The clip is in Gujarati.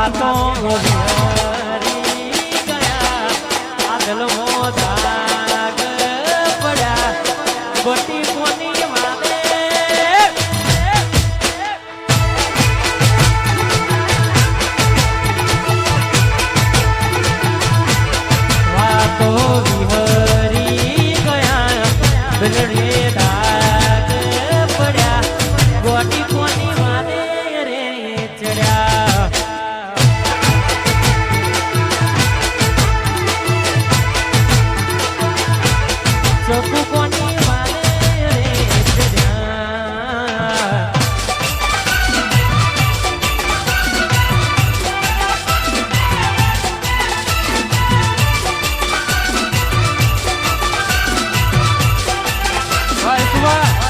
વાતો ગયા આગલો દાગ પડ્યા ચોખ્ખું કોની વાદે રે ચડ્યા Vai, Suá!